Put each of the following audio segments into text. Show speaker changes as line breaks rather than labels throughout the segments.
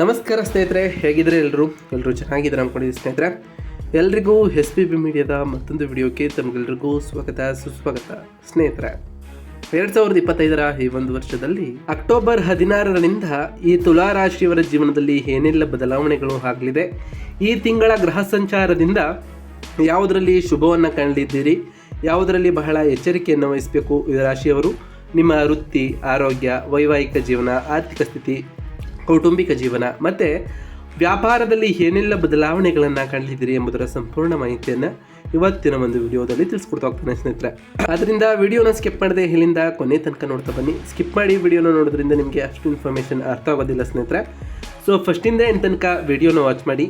ನಮಸ್ಕಾರ ಸ್ನೇಹಿತರೆ ಹೇಗಿದ್ರೆ ಎಲ್ಲರೂ? ಎಲ್ಲರೂ ಚೆನ್ನಾಗಿದ್ದಾರೆ ಅಂದ್ಕೊಂಡಿದ್ದೀನಿ ಸ್ನೇಹಿತರೆ. ಎಲ್ರಿಗೂ ಎಸ್ ಪಿ ಬಿ ಮೀಡಿಯಾದ ಮತ್ತೊಂದು ವಿಡಿಯೋಕ್ಕೆ ತಮಗೆಲ್ರಿಗೂ ಸ್ವಾಗತ, ಸುಸ್ವಾಗತ. ಸ್ನೇಹಿತರೆ, ಎರಡ್ ಸಾವಿರದ ಇಪ್ಪತ್ತೈದರ ಈ ಒಂದು ವರ್ಷದಲ್ಲಿ ಅಕ್ಟೋಬರ್ ಹದಿನಾರರಿಂದ ಈ ತುಲಾ ರಾಶಿಯವರ ಜೀವನದಲ್ಲಿ ಏನೆಲ್ಲ ಬದಲಾವಣೆಗಳು ಆಗಲಿದೆ, ಈ ತಿಂಗಳ ಗ್ರಹ ಸಂಚಾರದಿಂದ ಯಾವುದರಲ್ಲಿ ಶುಭವನ್ನು ಕಂಡಿದ್ದೀರಿ, ಯಾವುದರಲ್ಲಿ ಬಹಳ ಎಚ್ಚರಿಕೆಯನ್ನು ವಹಿಸಬೇಕು ಈ ರಾಶಿಯವರು, ನಿಮ್ಮ ವೃತ್ತಿ, ಆರೋಗ್ಯ, ವೈವಾಹಿಕ ಜೀವನ, ಆರ್ಥಿಕ ಸ್ಥಿತಿ ಕೌಟುಂಬಿಕ ಜೀವನ, ಮತ್ತು ವ್ಯಾಪಾರದಲ್ಲಿ ಏನೆಲ್ಲ ಬದಲಾವಣೆಗಳನ್ನು ಕಂಡಿದ್ದೀರಿ ಎಂಬುದರ ಸಂಪೂರ್ಣ ಮಾಹಿತಿಯನ್ನು ಇವತ್ತಿನ ಒಂದು ವಿಡಿಯೋದಲ್ಲಿ ತಿಳಿಸ್ಕೊಡ್ತಾ ಹೋಗ್ತಾನೆ ಸ್ನೇಹಿತರೆ. ಅದರಿಂದ ವಿಡಿಯೋನ ಸ್ಕಿಪ್ ಮಾಡದೆ ಇಲ್ಲಿಂದ ಕೊನೆ ತನಕ ನೋಡ್ತಾ ಬನ್ನಿ. ಸ್ಕಿಪ್ ಮಾಡಿ ವಿಡಿಯೋನ ನೋಡೋದ್ರಿಂದ ನಿಮಗೆ ಅಷ್ಟು ಇನ್ಫಾರ್ಮೇಷನ್ ಅರ್ಥ ಆಗೋದಿಲ್ಲ ಸ್ನೇಹಿತರೆ. ಸೊ ಫಸ್ಟಿಂದ ಇನ್ ತನಕ ವಿಡಿಯೋನ ವಾಚ್ ಮಾಡಿ.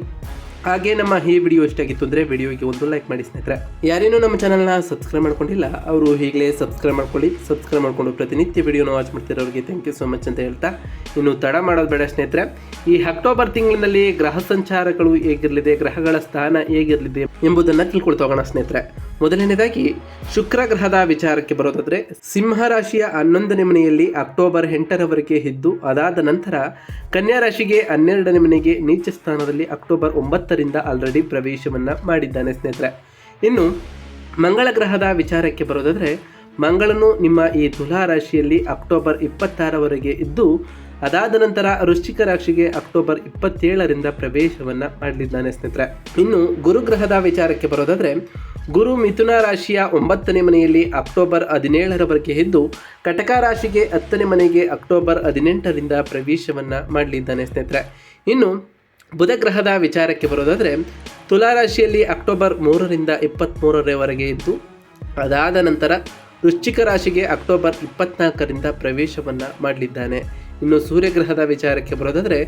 ಹಾಗೆ ನಮ್ಮ ಈ ವಿಡಿಯೋ ಇಷ್ಟ ಆಗಿತ್ತು ಅಂದರೆ ವಿಡಿಯೋಗೆ ಒಂದು ಲೈಕ್ ಮಾಡಿ ಸ್ನೇಹಿತರೆ. ಯಾರೇನು ನಮ್ಮ ಚಾನಲ್ನ ಸಬ್ಸ್ಕ್ರೈಬ್ ಮಾಡ್ಕೊಂಡಿಲ್ಲ, ಅವರು ಈಗಲೇ ಸಬ್ಸ್ಕ್ರೈಬ್ ಮಾಡ್ಕೊಳ್ಳಿ. ಸಬ್ಸ್ಕ್ರೈಬ್ ಮಾಡ್ಕೊಂಡು ಪ್ರತಿನಿತ್ಯ ವಿಡಿಯೋನ ವಾಚ್ ಮಾಡ್ತಿರೋರಿಗೆ ಥ್ಯಾಂಕ್ ಯು ಸೊ ಮಚ್ ಅಂತ ಹೇಳ್ತಾ ಇನ್ನು ತಡ ಮಾಡೋದು ಬೇಡ ಸ್ನೇಹಿತರೆ. ಈ ಅಕ್ಟೋಬರ್ ತಿಂಗಳಿನಲ್ಲಿ ಗ್ರಹ ಸಂಚಾರಗಳು ಹೇಗಿರಲಿದೆ, ಗ್ರಹಗಳ ಸ್ಥಾನ ಹೇಗಿರಲಿದೆ ಎಂಬುದನ್ನು ತಿಳ್ಕೊಳ್ತಾ ಹೋಗೋಣ ಸ್ನೇಹಿತರೆ. ಮೊದಲನೇದಾಗಿ, ಶುಕ್ರ ಗ್ರಹದ ವಿಚಾರಕ್ಕೆ ಬರೋದಾದರೆ, ಸಿಂಹ ರಾಶಿಯ ಹನ್ನೊಂದನೇ ಮನೆಯಲ್ಲಿ ಅಕ್ಟೋಬರ್ ಎಂಟರವರೆಗೆ ಇದ್ದು ಅದಾದ ನಂತರ ಕನ್ಯಾ ರಾಶಿಗೆ ಹನ್ನೆರಡನೇ ಮನೆಗೆ ನೀಚ ಸ್ಥಾನದಲ್ಲಿ ಅಕ್ಟೋಬರ್ ಒಂಬತ್ತರಿಂದ ಆಲ್ರೆಡಿ ಪ್ರವೇಶವನ್ನು ಮಾಡಿದ್ದಾನೆ ಸ್ನೇಹಿತರೆ. ಇನ್ನು ಮಂಗಳ ಗ್ರಹದ ವಿಚಾರಕ್ಕೆ ಬರೋದಾದರೆ, ಮಂಗಳನು ನಿಮ್ಮ ಈ ತುಲಾ ರಾಶಿಯಲ್ಲಿ ಅಕ್ಟೋಬರ್ ಇಪ್ಪತ್ತಾರವರೆಗೆ ಇದ್ದು ಅದಾದ ನಂತರ ವೃಶ್ಚಿಕ ರಾಶಿಗೆ ಅಕ್ಟೋಬರ್ ಇಪ್ಪತ್ತೇಳರಿಂದ ಪ್ರವೇಶವನ್ನ ಮಾಡಲಿದ್ದಾನೆ ಸ್ನೇಹಿತರೆ. ಇನ್ನು ಗುರುಗ್ರಹದ ವಿಚಾರಕ್ಕೆ ಬರೋದಾದ್ರೆ, ಗುರು ಮಿಥುನ ರಾಶಿಯ ಒಂಬತ್ತನೇ ಮನೆಯಲ್ಲಿ ಅಕ್ಟೋಬರ್ ಹದಿನೇಳರವರೆಗೆ ಇದ್ದು ಕಟಕ ರಾಶಿಗೆ ಹತ್ತನೇ ಮನೆಗೆ ಅಕ್ಟೋಬರ್ ಹದಿನೆಂಟರಿಂದ ಪ್ರವೇಶವನ್ನ ಮಾಡಲಿದ್ದಾನೆ ಸ್ನೇಹಿತರೆ. ಇನ್ನು ಬುಧ ಗ್ರಹದ ವಿಚಾರಕ್ಕೆ ಬರೋದಾದ್ರೆ, ತುಲಾ ರಾಶಿಯಲ್ಲಿ ಅಕ್ಟೋಬರ್ ಮೂರರಿಂದ ಇಪ್ಪತ್ತ್ಮೂರರವರೆಗೆ ಇದ್ದು, ಅದಾದ ನಂತರ ವೃಶ್ಚಿಕ ರಾಶಿಗೆ ಅಕ್ಟೋಬರ್ ಇಪ್ಪತ್ನಾಲ್ಕರಿಂದ ಪ್ರವೇಶವನ್ನು ಮಾಡಲಿದ್ದಾನೆ. ಇನ್ನು ಸೂರ್ಯಗ್ರಹದ ವಿಚಾರಕ್ಕೆ ಬರೋದಾದರೆ,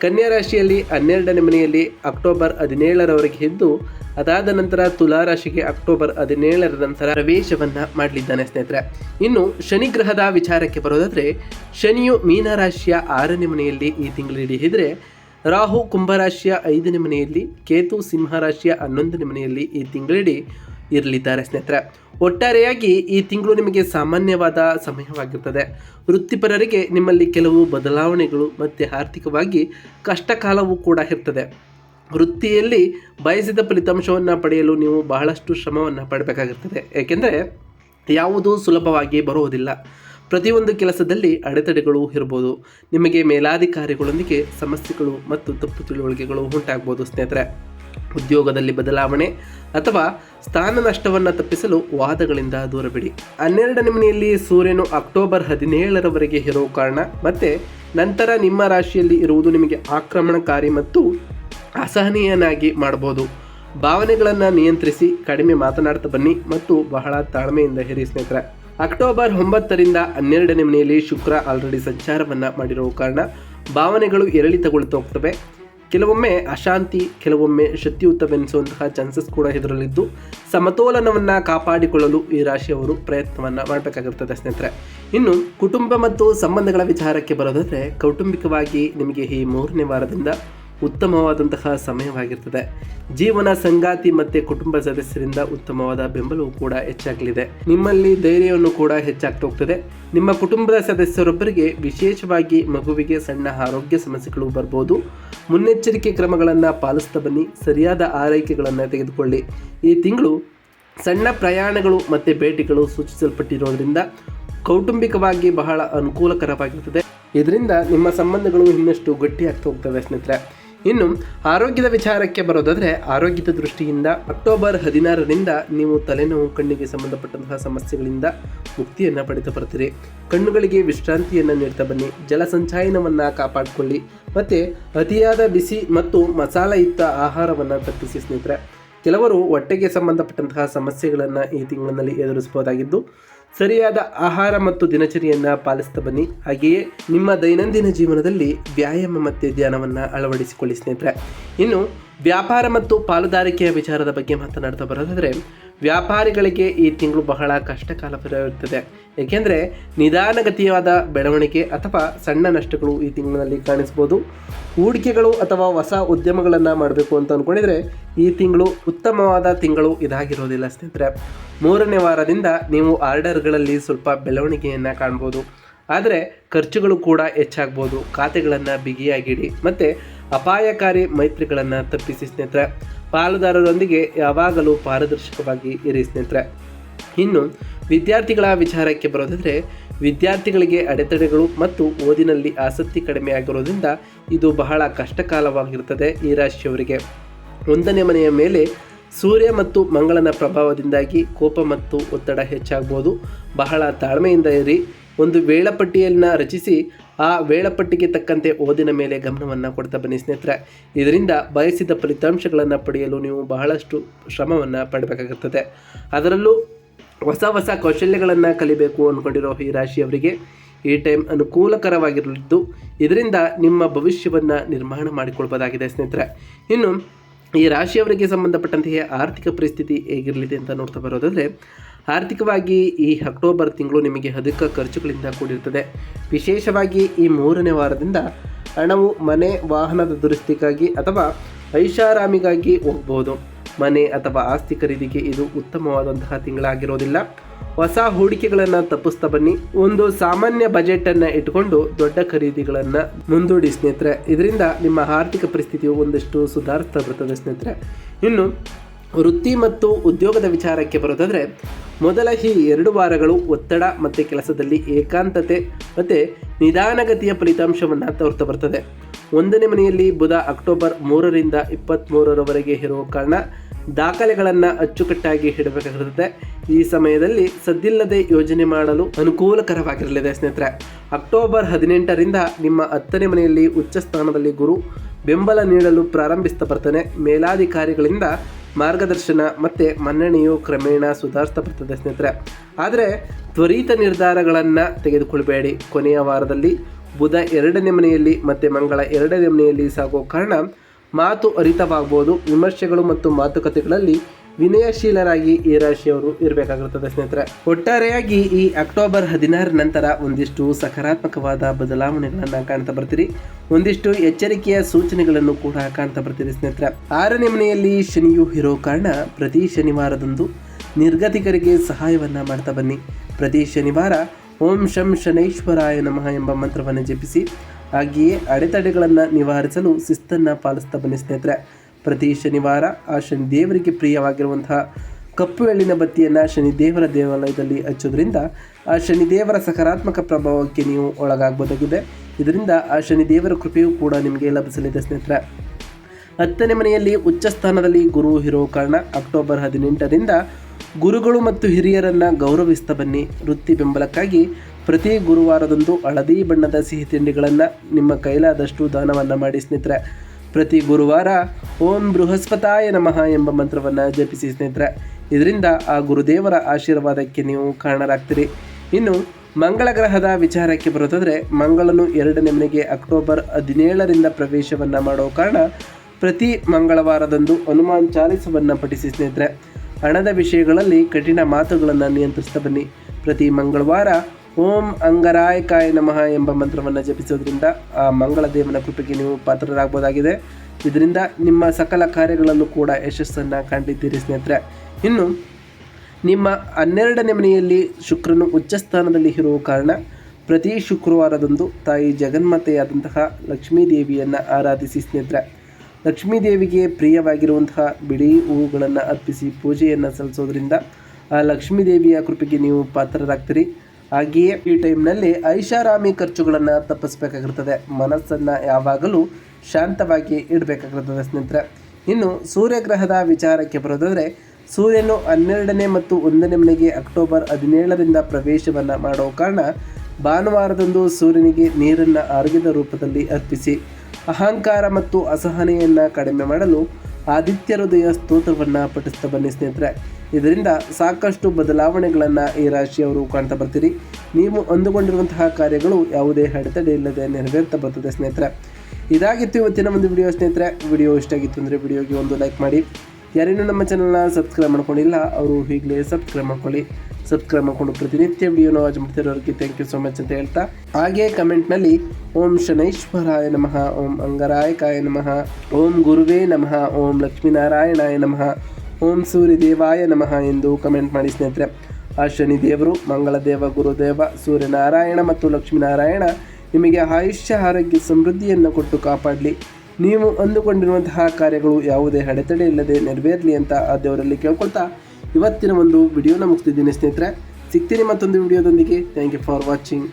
ಕನ್ಯಾ ರಾಶಿಯಲ್ಲಿ ಹನ್ನೆರಡನೇ ಮನೆಯಲ್ಲಿ ಅಕ್ಟೋಬರ್ ಹದಿನೇಳರವರೆಗೆ ಇದ್ದು ಅದಾದ ನಂತರ ತುಲಾ ರಾಶಿಗೆ ಅಕ್ಟೋಬರ್ ಹದಿನೇಳರ ನಂತರ ಪ್ರವೇಶವನ್ನು ಮಾಡಲಿದ್ದಾನೆ ಸ್ನೇಹಿತರೆ. ಇನ್ನು ಶನಿ ಗ್ರಹದ ವಿಚಾರಕ್ಕೆ ಬರೋದಾದರೆ, ಶನಿಯು ಮೀನ ರಾಶಿಯ ಆರನೇ ಮನೆಯಲ್ಲಿ ಈ ತಿಂಗಳು ಇದ್ರೆ ರಾಹು ಕುಂಭರಾಶಿಯ ಐದನೇ ಮನೆಯಲ್ಲಿ, ಕೇತು ಸಿಂಹರಾಶಿಯ ಹನ್ನೊಂದನೇ ಮನೆಯಲ್ಲಿ ಈ ತಿಂಗಳಿಡೀ ಇರಲಿದ್ದಾರೆ ಸ್ನೇಹಿತರೆ. ಒಟ್ಟಾರೆಯಾಗಿ ಈ ತಿಂಗಳು ನಿಮಗೆ ಸಾಮಾನ್ಯವಾದ ಸಮಯವಾಗಿರ್ತದೆ. ವೃತ್ತಿಪರರಿಗೆ ನಿಮ್ಮಲ್ಲಿ ಕೆಲವು ಬದಲಾವಣೆಗಳು ಮತ್ತು ಆರ್ಥಿಕವಾಗಿ ಕಷ್ಟಕಾಲವೂ ಕೂಡ ಇರ್ತದೆ. ವೃತ್ತಿಯಲ್ಲಿ ಬಯಸಿದ ಫಲಿತಾಂಶವನ್ನು ಪಡೆಯಲು ನೀವು ಬಹಳಷ್ಟು ಶ್ರಮವನ್ನು ಪಡಬೇಕಾಗಿರ್ತದೆ. ಏಕೆಂದರೆ ಯಾವುದೂ ಸುಲಭವಾಗಿ ಬರುವುದಿಲ್ಲ. ಪ್ರತಿಯೊಂದು ಕೆಲಸದಲ್ಲಿ ಅಡೆತಡೆಗಳು ಇರ್ಬೋದು. ನಿಮಗೆ ಮೇಲಾಧಿಕಾರಿಗಳೊಂದಿಗೆ ಸಮಸ್ಯೆಗಳು ಮತ್ತು ತಪ್ಪು ತಿಳುವಳಿಕೆಗಳು ಉಂಟಾಗ್ಬೋದು ಸ್ನೇಹಿತರೆ. ಉದ್ಯೋಗದಲ್ಲಿ ಬದಲಾವಣೆ ಅಥವಾ ಸ್ಥಾನ ನಷ್ಟವನ್ನು ತಪ್ಪಿಸಲು ವಾದಗಳಿಂದ ದೂರಬಿಡಿ ಹನ್ನೆರಡನೇ ಮನೆಯಲ್ಲಿ ಸೂರ್ಯನು ಅಕ್ಟೋಬರ್ ಹದಿನೇಳರವರೆಗೆ ಇರೋ ಕಾರಣ ಮತ್ತೆ ನಂತರ ನಿಮ್ಮ ರಾಶಿಯಲ್ಲಿ ಇರುವುದು ನಿಮಗೆ ಆಕ್ರಮಣಕಾರಿ ಮತ್ತು ಅಸಹನೀಯನಾಗಿ ಮಾಡಬಹುದು. ಭಾವನೆಗಳನ್ನು ನಿಯಂತ್ರಿಸಿ ಕಡಿಮೆ ಮಾತನಾಡ್ತಾ ಬನ್ನಿ ಮತ್ತು ಬಹಳ ತಾಳ್ಮೆಯಿಂದ ಹಿರಿ ಸ್ನೇಹಿತರೆ. ಅಕ್ಟೋಬರ್ ಒಂಬತ್ತರಿಂದ ಹನ್ನೆರಡನೇ ಮನೆಯಲ್ಲಿ ಶುಕ್ರ ಆಲ್ರೆಡಿ ಸಂಚಾರವನ್ನು ಮಾಡಿರೋ ಕಾರಣ ಭಾವನೆಗಳು ಎರಳಿತಗೊಳ್ತಾ ಹೋಗ್ತವೆ. ಕೆಲವೊಮ್ಮೆ ಅಶಾಂತಿ, ಕೆಲವೊಮ್ಮೆ ಶಕ್ತಿಯುತವೆನಿಸುವಂತಹ ಚಾನ್ಸಸ್ ಕೂಡ ಇದರಲ್ಲಿದ್ದು. ಸಮತೋಲನವನ್ನು ಕಾಪಾಡಿಕೊಳ್ಳಲು ಈ ರಾಶಿಯವರು ಪ್ರಯತ್ನವನ್ನು ಮಾಡಬೇಕಾಗಿರ್ತದೆ ಸ್ನೇಹಿತರೆ. ಇನ್ನು ಕುಟುಂಬ ಮತ್ತು ಸಂಬಂಧಗಳ ವಿಚಾರಕ್ಕೆ ಬರೋದಾದರೆ ಕೌಟುಂಬಿಕವಾಗಿ ನಿಮಗೆ ಈ ಮೂರನೇ ವಾರದಿಂದ ಉತ್ತಮವಾದಂತಹ ಸಮಯವಾಗಿರ್ತದೆ. ಜೀವನ, ಸಂಗಾತಿ ಮತ್ತು ಕುಟುಂಬ ಸದಸ್ಯರಿಂದ ಉತ್ತಮವಾದ ಬೆಂಬಲವು ಕೂಡ ಹೆಚ್ಚಾಗಲಿದೆ. ನಿಮ್ಮಲ್ಲಿ ಧೈರ್ಯವನ್ನು ಕೂಡ ಹೆಚ್ಚಾಗ್ತಾ ಹೋಗ್ತದೆ. ನಿಮ್ಮ ಕುಟುಂಬದ ಸದಸ್ಯರೊಬ್ಬರಿಗೆ ವಿಶೇಷವಾಗಿ ಮಗುವಿಗೆ ಸಣ್ಣ ಆರೋಗ್ಯ ಸಮಸ್ಯೆಗಳು ಬರ್ಬೋದು. ಮುನ್ನೆಚ್ಚರಿಕೆ ಕ್ರಮಗಳನ್ನು ಪಾಲಿಸ್ತಾ ಬನ್ನಿ. ಸರಿಯಾದ ಆರೈಕೆಗಳನ್ನು ತೆಗೆದುಕೊಳ್ಳಿ. ಈ ತಿಂಗಳು ಸಣ್ಣ ಪ್ರಯಾಣಗಳು ಮತ್ತು ಭೇಟಿಗಳು ಸೂಚಿಸಲ್ಪಟ್ಟಿರೋದ್ರಿಂದ ಕೌಟುಂಬಿಕವಾಗಿ ಬಹಳ ಅನುಕೂಲಕರವಾಗಿರ್ತದೆ. ಇದರಿಂದ ನಿಮ್ಮ ಸಂಬಂಧಗಳು ಇನ್ನಷ್ಟು ಗಟ್ಟಿಯಾಗ್ತಾ ಹೋಗ್ತವೆ ಸ್ನೇಹಿತರೆ. ಇನ್ನು ಆರೋಗ್ಯದ ವಿಚಾರಕ್ಕೆ ಬರೋದಾದರೆ ಆರೋಗ್ಯದ ದೃಷ್ಟಿಯಿಂದ ಅಕ್ಟೋಬರ್ ಹದಿನಾರರಿಂದ ನೀವು ತಲೆನೋವು, ಕಣ್ಣಿಗೆ ಸಂಬಂಧಪಟ್ಟಂತಹ ಸಮಸ್ಯೆಗಳಿಂದ ಮುಕ್ತಿಯನ್ನು ಪಡೆದು ಬರ್ತೀರಿ. ಕಣ್ಣುಗಳಿಗೆ ವಿಶ್ರಾಂತಿಯನ್ನು ನೀಡ್ತಾ ಬನ್ನಿ. ಜಲ ಸಂಚಯನವನ್ನು ಕಾಪಾಡಿಕೊಳ್ಳಿ. ಮತ್ತು ಅತಿಯಾದ ಬಿಸಿ ಮತ್ತು ಮಸಾಲೆಯುಕ್ತ ಆಹಾರವನ್ನು ತಪ್ಪಿಸಿ ಸ್ನೇಹಿತರೆ. ಕೆಲವರು ಹೊಟ್ಟೆಗೆ ಸಂಬಂಧಪಟ್ಟಂತಹ ಸಮಸ್ಯೆಗಳನ್ನು ಈ ತಿಂಗಳಲ್ಲಿ ಎದುರಿಸಬಹುದಾಗಿದ್ದು ಸರಿಯಾದ ಆಹಾರ ಮತ್ತು ದಿನಚರಿಯನ್ನು ಪಾಲಿಸ್ತಾ ಬನ್ನಿ. ಹಾಗೆಯೇ ನಿಮ್ಮ ದೈನಂದಿನ ಜೀವನದಲ್ಲಿ ವ್ಯಾಯಾಮ ಮತ್ತು ಧ್ಯಾನವನ್ನು ಅಳವಡಿಸಿಕೊಳ್ಳಿ ಸ್ನೇಹಿತರೆ. ಇನ್ನು ವ್ಯಾಪಾರ ಮತ್ತು ಪಾಲುದಾರಿಕೆಯ ವಿಚಾರದ ಬಗ್ಗೆ ಮಾತನಾಡ್ತಾ ಬರೋದಾದರೆ ವ್ಯಾಪಾರಿಗಳಿಗೆ ಈ ತಿಂಗಳು ಬಹಳ ಕಷ್ಟಕಾಲ ಕಷ್ಟಕಾಲವಿರುತ್ತದೆ ಏಕೆಂದರೆ ನಿಧಾನಗತಿಯಾದ ಬೆಳವಣಿಗೆ ಅಥವಾ ಸಣ್ಣ ನಷ್ಟಗಳು ಈ ತಿಂಗಳಲ್ಲಿ ಕಾಣಿಸ್ಬೋದು. ಹೂಡಿಕೆಗಳು ಅಥವಾ ಹೊಸ ಉದ್ಯಮಗಳನ್ನು ಮಾಡಬೇಕು ಅಂತ ಅಂದ್ಕೊಂಡಿದ್ರೆ ಈ ತಿಂಗಳು ಉತ್ತಮವಾದ ತಿಂಗಳು ಇದಾಗಿರೋದಿಲ್ಲ ಸ್ನೇಹಿತರೆ. ಮೂರನೇ ವಾರದಿಂದ ನೀವು ಆರ್ಡರ್ಗಳಲ್ಲಿ ಸ್ವಲ್ಪ ಬೆಳವಣಿಗೆಯನ್ನು ಕಾಣ್ಬೋದು. ಆದರೆ ಖರ್ಚುಗಳು ಕೂಡ ಹೆಚ್ಚಾಗ್ಬೋದು. ಖಾತೆಗಳನ್ನು ಬಿಗಿಯಾಗಿಡಿ ಮತ್ತು ಅಪಾಯಕಾರಿ ಮೈತ್ರಿಗಳನ್ನು ತಪ್ಪಿಸಿ ಸ್ನೇಹಿತರೆ. ಪಾಲುದಾರರೊಂದಿಗೆ ಯಾವಾಗಲೂ ಪಾರದರ್ಶಕವಾಗಿ ಇರಿ ಸ್ನೇಹಿತರೆ. ಇನ್ನು ವಿದ್ಯಾರ್ಥಿಗಳ ವಿಚಾರಕ್ಕೆ ಬರೋದಾದರೆ ವಿದ್ಯಾರ್ಥಿಗಳಿಗೆ ಅಡೆತಡೆಗಳು ಮತ್ತು ಓದಿನಲ್ಲಿ ಆಸಕ್ತಿ ಕಡಿಮೆಯಾಗಿರೋದ್ರಿಂದ ಇದು ಬಹಳ ಕಷ್ಟಕಾಲವಾಗಿರುತ್ತದೆ ಈ ರಾಶಿಯವರಿಗೆ. ಒಂದನೇ ಮನೆಯ ಮೇಲೆ ಸೂರ್ಯ ಮತ್ತು ಮಂಗಳನ ಪ್ರಭಾವದಿಂದಾಗಿ ಕೋಪ ಮತ್ತು ಒತ್ತಡ ಹೆಚ್ಚಾಗ್ಬೋದು. ಬಹಳ ತಾಳ್ಮೆಯಿಂದ ಇರಿ. ಒಂದು ವೇಳಾಪಟ್ಟಿಯನ್ನು ರಚಿಸಿ, ಆ ವೇಳಾಪಟ್ಟಿಗೆ ತಕ್ಕಂತೆ ಓದಿನ ಮೇಲೆ ಗಮನವನ್ನು ಕೊಡ್ತಾ ಬನ್ನಿ ಸ್ನೇಹಿತರೆ. ಇದರಿಂದ ಬಯಸಿದ ಫಲಿತಾಂಶಗಳನ್ನು ಪಡೆಯಲು ನೀವು ಬಹಳಷ್ಟು ಶ್ರಮವನ್ನು ಪಡಬೇಕಾಗುತ್ತದೆ ಅದರಲ್ಲೂ ಹೊಸ ಹೊಸ ಕೌಶಲ್ಯಗಳನ್ನು ಕಲಿಬೇಕು ಅಂದ್ಕೊಂಡಿರೋ ಈ ರಾಶಿಯವರಿಗೆ ಈ ಟೈಮ್ ಅನುಕೂಲಕರವಾಗಿರಲಿದ್ದು, ಇದರಿಂದ ನಿಮ್ಮ ಭವಿಷ್ಯವನ್ನು ನಿರ್ಮಾಣ ಮಾಡಿಕೊಳ್ಬೋದಾಗಿದೆ ಸ್ನೇಹಿತರೆ. ಇನ್ನು, ಈ ರಾಶಿಯವರಿಗೆ ಸಂಬಂಧಪಟ್ಟಂತೆಯೇ ಆರ್ಥಿಕ ಪರಿಸ್ಥಿತಿ ಹೇಗಿರಲಿದೆ ಅಂತ ನೋಡ್ತಾ ಬರೋದಾದರೆ, ಆರ್ಥಿಕವಾಗಿ ಈ ಅಕ್ಟೋಬರ್ ತಿಂಗಳು ನಿಮಗೆ ಅಧಿಕ ಖರ್ಚುಗಳಿಂದ ಕೂಡಿರ್ತದೆ. ವಿಶೇಷವಾಗಿ ಈ ಮೂರನೇ ವಾರದಿಂದ ಹಣವು ಮನೆ, ವಾಹನದ ದುರಸ್ತಿಗಾಗಿ ಅಥವಾ ಐಷಾರಾಮಿಗಾಗಿ ಹೋಗ್ಬೋದು. ಮನೆ ಅಥವಾ ಆಸ್ತಿ ಖರೀದಿಗೆ ಇದು ಉತ್ತಮವಾದಂತಹ ತಿಂಗಳಾಗಿರೋದಿಲ್ಲ. ಹೊಸ ಹೂಡಿಕೆಗಳನ್ನು ತಪ್ಪಿಸ್ತಾ ಬನ್ನಿ. ಒಂದು ಸಾಮಾನ್ಯ ಬಜೆಟನ್ನು ಇಟ್ಕೊಂಡು ದೊಡ್ಡ ಖರೀದಿಗಳನ್ನು ಮುಂದೂಡಿ ಸ್ನೇಹಿತರೆ. ಇದರಿಂದ ನಿಮ್ಮ ಆರ್ಥಿಕ ಪರಿಸ್ಥಿತಿಯು ಒಂದಷ್ಟು ಸುಧಾರಿಸ್ತಾ ಬರ್ತದೆ ಸ್ನೇಹಿತರೆ. ಇನ್ನು ವೃತ್ತಿ ಮತ್ತು ಉದ್ಯೋಗದ ವಿಚಾರಕ್ಕೆ ಬರೋದಾದರೆ, ಮೊದಲ ಈ ಎರಡು ವಾರಗಳು ಒತ್ತಡ ಮತ್ತು ಕೆಲಸದಲ್ಲಿ ಏಕಾಂತತೆ ಮತ್ತು ನಿಧಾನಗತಿಯ ಫಲಿತಾಂಶವನ್ನು ತೋರ್ತಾ ಬರ್ತದೆ. ಒಂದನೇ ಮನೆಯಲ್ಲಿ ಬುಧ ಅಕ್ಟೋಬರ್ ಮೂರರಿಂದ ಇಪ್ಪತ್ತ್ಮೂರರವರೆಗೆ ಇರುವ ಕಾರಣ ದಾಖಲೆಗಳನ್ನು ಅಚ್ಚುಕಟ್ಟಾಗಿ ಇಡಬೇಕಾಗಿರುತ್ತದೆ. ಈ ಸಮಯದಲ್ಲಿ ಸದ್ದಿಲ್ಲದೆ ಯೋಜನೆ ಮಾಡಲು ಅನುಕೂಲಕರವಾಗಿರಲಿದೆ ಸ್ನೇಹಿತರೆ. ಅಕ್ಟೋಬರ್ ಹದಿನೆಂಟರಿಂದ ನಿಮ್ಮ ಹತ್ತನೇ ಮನೆಯಲ್ಲಿ ಉಚ್ಚ ಸ್ಥಾನದಲ್ಲಿ ಗುರು ಬೆಂಬಲ ನೀಡಲು ಪ್ರಾರಂಭಿಸ್ತಾ ಬರ್ತಾನೆ. ಮೇಲಾಧಿಕಾರಿಗಳಿಂದ ಮಾರ್ಗದರ್ಶನ ಮತ್ತು ಮನ್ನಣೆಯು ಕ್ರಮೇಣ ಸುಧಾರಿಸ್ತಾ ಬರ್ತದೆ ಸ್ನೇಹಿತರೆ. ಆದರೆ ತ್ವರಿತ ನಿರ್ಧಾರಗಳನ್ನು ತೆಗೆದುಕೊಳ್ಬೇಡಿ. ಕೊನೆಯ ವಾರದಲ್ಲಿ ಬುಧ ಎರಡನೇ ಮನೆಯಲ್ಲಿ ಮತ್ತು ಮಂಗಳ ಎರಡನೇ ಮನೆಯಲ್ಲಿ ಸಾಗೋ ಕಾರಣ ಮಾತು ಅರಿತವಾಗ್ಬೋದು. ವಿಮರ್ಶೆಗಳು ಮತ್ತು ಮಾತುಕತೆಗಳಲ್ಲಿ ವಿನಯಶೀಲರಾಗಿ ಈ ರಾಶಿಯವರು ಇರಬೇಕಾಗಿರುತ್ತದೆ ಸ್ನೇಹಿತರೆ. ಒಟ್ಟಾರೆಯಾಗಿ ಈ ಅಕ್ಟೋಬರ್ ಹದಿನಾರ ನಂತರ ಒಂದಿಷ್ಟು ಸಕಾರಾತ್ಮಕವಾದ ಬದಲಾವಣೆಗಳನ್ನು ಕಾಣ್ತಾ ಬರ್ತೀರಿ. ಒಂದಿಷ್ಟು ಎಚ್ಚರಿಕೆಯ ಸೂಚನೆಗಳನ್ನು ಕೂಡ ಕಾಣ್ತಾ ಬರ್ತೀರಿ ಸ್ನೇಹಿತರೆ. ಆರನೇ ಮನೆಯಲ್ಲಿ ಶನಿಯು ಇರೋ ಕಾರಣ ಪ್ರತಿ ಶನಿವಾರದಂದು ನಿರ್ಗತಿಕರಿಗೆ ಸಹಾಯವನ್ನು ಮಾಡ್ತಾ ಬನ್ನಿ. ಪ್ರತಿ ಶನಿವಾರ ಓಂ ಶಂ ಶನೈಶ್ವರಾಯ ನಮಃ ಎಂಬ ಮಂತ್ರವನ್ನು ಜಪಿಸಿ ಹಾಗೆಯೇ ಅಡೆತಡೆಗಳನ್ನು ನಿವಾರಿಸಲು ಶಿಸ್ತನ್ನು ಪಾಲಿಸ್ತಾ ಬನ್ನಿ ಸ್ನೇಹಿತರೆ. ಪ್ರತಿ ಶನಿವಾರ ಆ ಶನಿ ದೇವರಿಗೆ ಪ್ರಿಯವಾಗಿರುವಂತಹ ಕಪ್ಪು ಎಳ್ಳಿನ ಬತ್ತಿಯನ್ನು ಶನಿದೇವರ ದೇವಾಲಯದಲ್ಲಿ ಹಚ್ಚೋದ್ರಿಂದ ಆ ಶನಿದೇವರ ಸಕಾರಾತ್ಮಕ ಪ್ರಭಾವಕ್ಕೆ ನೀವು ಒಳಗಾಗಬಹುದಾಗಿದೆ. ಇದರಿಂದ ಆ ಶನಿದೇವರ ಕೃಪೆಯೂ ಕೂಡ ನಿಮಗೆ ಲಭಿಸಲಿದೆ ಸ್ನೇಹಿತರೆ. ಹತ್ತನೇ ಮನೆಯಲ್ಲಿ ಉಚ್ಚ ಸ್ಥಾನದಲ್ಲಿ ಗುರು ಇರೋ ಕಾರಣ ಅಕ್ಟೋಬರ್ ಹದಿನೆಂಟರಿಂದ ಗುರುಗಳು ಮತ್ತು ಹಿರಿಯರನ್ನು ಗೌರವಿಸ್ತಾ ಬನ್ನಿ. ವೃತ್ತಿ ಬೆಂಬಲಕ್ಕಾಗಿ ಪ್ರತಿ ಗುರುವಾರದಂದು ಹಳದಿ ಬಣ್ಣದ ಸಿಹಿ ತಿಂಡಿಗಳನ್ನು ನಿಮ್ಮ ಕೈಲಾದಷ್ಟು ದಾನವನ್ನು ಮಾಡಿ ಸ್ನೇಹಿತರೆ. ಪ್ರತಿ ಗುರುವಾರ ಓಂ ಬೃಹಸ್ಪತಾಯ ನಮಃ ಎಂಬ ಮಂತ್ರವನ್ನು ಜಪಿಸಿ ಸ್ನೇಹಿತರೆ. ಇದರಿಂದ ಆ ಗುರುದೇವರ ಆಶೀರ್ವಾದಕ್ಕೆ ನೀವು ಕಾರಣರಾಗ್ತೀರಿ. ಇನ್ನು ಮಂಗಳ ಗ್ರಹದ ವಿಚಾರಕ್ಕೆ ಬರೋದಾದರೆ ಮಂಗಳನು ಎರಡನೇ ಮನೆಗೆ ಅಕ್ಟೋಬರ್ ಹದಿನೇಳರಿಂದ ಪ್ರವೇಶವನ್ನು ಮಾಡೋ ಕಾರಣ ಪ್ರತಿ ಮಂಗಳವಾರದಂದು ಹನುಮಾನ್ ಚಾಲಿಸವನ್ನು ಪಠಿಸಿ ಸ್ನೇಹಿತರೆ. ಹಣದ ವಿಷಯಗಳಲ್ಲಿ ಕಠಿಣ ಮಾತುಗಳನ್ನು ನಿಯಂತ್ರಿಸ್ತಾ ಬನ್ನಿ. ಪ್ರತಿ ಮಂಗಳವಾರ ಓಂ ಅಂಗರಾಯಕಾಯ ನಮಃ ಎಂಬ ಮಂತ್ರವನ್ನು ಜಪಿಸೋದ್ರಿಂದ ಆ ಮಂಗಳ ದೇವನ ಕೃಪೆಗೆ ನೀವು ಪಾತ್ರರಾಗಬಹುದಾಗಿದೆ. ಇದರಿಂದ ನಿಮ್ಮ ಸಕಲ ಕಾರ್ಯಗಳಲ್ಲೂ ಕೂಡ ಯಶಸ್ಸನ್ನು ಕಂಡಿದ್ದೀರಿ ಸ್ನೇಹಿತರೆ. ಇನ್ನು ನಿಮ್ಮ ಹನ್ನೆರಡನೇ ಮನೆಯಲ್ಲಿ ಶುಕ್ರನು ಉಚ್ಚ ಸ್ಥಾನದಲ್ಲಿ ಇರುವ ಕಾರಣ ಪ್ರತಿ ಶುಕ್ರವಾರದಂದು ತಾಯಿ ಜಗನ್ಮಾತೆಯಾದಂತಹ ಲಕ್ಷ್ಮೀ ದೇವಿಯನ್ನು ಆರಾಧಿಸಿ ಸ್ನೇಹಿತರೆ. ಲಕ್ಷ್ಮೀ ದೇವಿಗೆ ಪ್ರಿಯವಾಗಿರುವಂತಹ ಬಿಳಿ ಹೂವುಗಳನ್ನು ಅರ್ಪಿಸಿ ಪೂಜೆಯನ್ನು ಸಲ್ಲಿಸೋದ್ರಿಂದ ಆ ಲಕ್ಷ್ಮೀ ದೇವಿಯ ಕೃಪೆಗೆ ನೀವು ಪಾತ್ರರಾಗ್ತೀರಿ. ಹಾಗೆಯೇ ಈ ಟೈಮ್ನಲ್ಲಿ ಐಷಾರಾಮಿ ಖರ್ಚುಗಳನ್ನು ತಪ್ಪಿಸಬೇಕಾಗಿರ್ತದೆ. ಮನಸ್ಸನ್ನು ಯಾವಾಗಲೂ ಶಾಂತವಾಗಿ ಇಡಬೇಕಾಗಿರ್ತದೆ ಸ್ನೇಹಿತರೆ. ಇನ್ನು ಸೂರ್ಯಗ್ರಹದ ವಿಚಾರಕ್ಕೆ ಬರೋದಾದರೆ, ಸೂರ್ಯನು ಹನ್ನೆರಡನೇ ಮತ್ತು ಒಂದನೇ ಮನೆಗೆ ಅಕ್ಟೋಬರ್ ಹದಿನೇಳರಿಂದ ಪ್ರವೇಶವನ್ನು ಮಾಡೋ ಕಾರಣ ಭಾನುವಾರದಂದು ಸೂರ್ಯನಿಗೆ ನೀರನ್ನು ಆರೋಗ್ಯದ ರೂಪದಲ್ಲಿ ಅರ್ಪಿಸಿ ಅಹಂಕಾರ ಮತ್ತು ಅಸಹನೆಯನ್ನು ಕಡಿಮೆ ಮಾಡಲು ಆದಿತ್ಯ ಹೃದಯ ಸ್ತೋತ್ರವನ್ನು ಪಠಿಸ್ತಾ ಬನ್ನಿ ಸ್ನೇಹಿತರೆ. ಇದರಿಂದ ಸಾಕಷ್ಟು ಬದಲಾವಣೆಗಳನ್ನು ಈ ರಾಶಿಯವರು ಕಾಣ್ತಾ ಬರ್ತೀರಿ. ನೀವು ಅಂದುಕೊಂಡಿರುವಂತಹ ಕಾರ್ಯಗಳು ಯಾವುದೇ ಅಡೆತಡೆ ಇಲ್ಲದೆ ನೆರವೇರ್ತಾ ಬರ್ತದೆ ಸ್ನೇಹಿತರೆ. ಇದಾಗಿತ್ತು ಇವತ್ತಿನ ಒಂದು ವಿಡಿಯೋ ಸ್ನೇಹಿತರೆ. ವಿಡಿಯೋ ಇಷ್ಟ ಆಗಿತ್ತು ಅಂದರೆ ವಿಡಿಯೋಗೆ ಒಂದು ಲೈಕ್ ಮಾಡಿ. ಯಾರೇನೂ ನಮ್ಮ ಚಾನಲ್ನ ಸಬ್ಸ್ಕ್ರೈಬ್ ಮಾಡ್ಕೊಂಡಿಲ್ಲ, ಅವರು ಈಗಲೇ ಸಬ್ಸ್ಕ್ರೈಬ್ ಮಾಡ್ಕೊಳ್ಳಿ. ಸಬ್ಸ್ಕ್ರೈಬ್ ಮಾಡ್ಕೊಂಡು ಪ್ರತಿನಿತ್ಯ ವಿಡಿಯೋನ ವಾಚ್ ಮಾಡ್ತಿರೋರಿಗೆ ಥ್ಯಾಂಕ್ ಯು ಸೋ ಮಚ್ ಅಂತ ಹೇಳ್ತಾ. ಹಾಗೆ ಕಮೆಂಟ್ನಲ್ಲಿ ಓಂ ಶನೈಶ್ವರಾಯ ನಮಃ, ಓಂ ಅಂಗರಾಯಕಾಯ ನಮಃ, ಓಂ ಗುರುವೇ ನಮಃ, ಓಂ ಲಕ್ಷ್ಮೀನಾರಾಯಣಾಯ ನಮಃ, ಓಂ ಸೂರ್ಯದೇವಾಯ ನಮಃ ಎಂದು ಕಮೆಂಟ್ ಮಾಡಿ ಸ್ನೇಹಿತರೆ. ಆ ಶನಿ ದೇವರು ಮಂಗಳದೇವ, ಗುರುದೇವ, ಸೂರ್ಯನಾರಾಯಣ ಮತ್ತು ಲಕ್ಷ್ಮೀನಾರಾಯಣ ನಿಮಗೆ ಆಯುಷ್ಯ, ಆರೋಗ್ಯ, ಸಮೃದ್ಧಿಯನ್ನು ಕೊಟ್ಟು ಕಾಪಾಡಲಿ. ನೀವು ಅಂದುಕೊಂಡಿರುವಂತಹ ಕಾರ್ಯಗಳು ಯಾವುದೇ ಅಡೆತಡೆ ಇಲ್ಲದೆ ನೆರವೇರಲಿ ಅಂತ ಆ ದೇವರಲ್ಲಿ ಕೇಳ್ಕೊಳ್ತಾ ಇವತ್ತಿನ ಒಂದು ವಿಡಿಯೋನ ಮುಗಿಸ್ತಿದ್ದೀನಿ ಸ್ನೇಹಿತರೆ. ಸಿಗ್ತೀನಿ ಮತ್ತೊಂದು ವಿಡಿಯೋದೊಂದಿಗೆ. Thank you for watching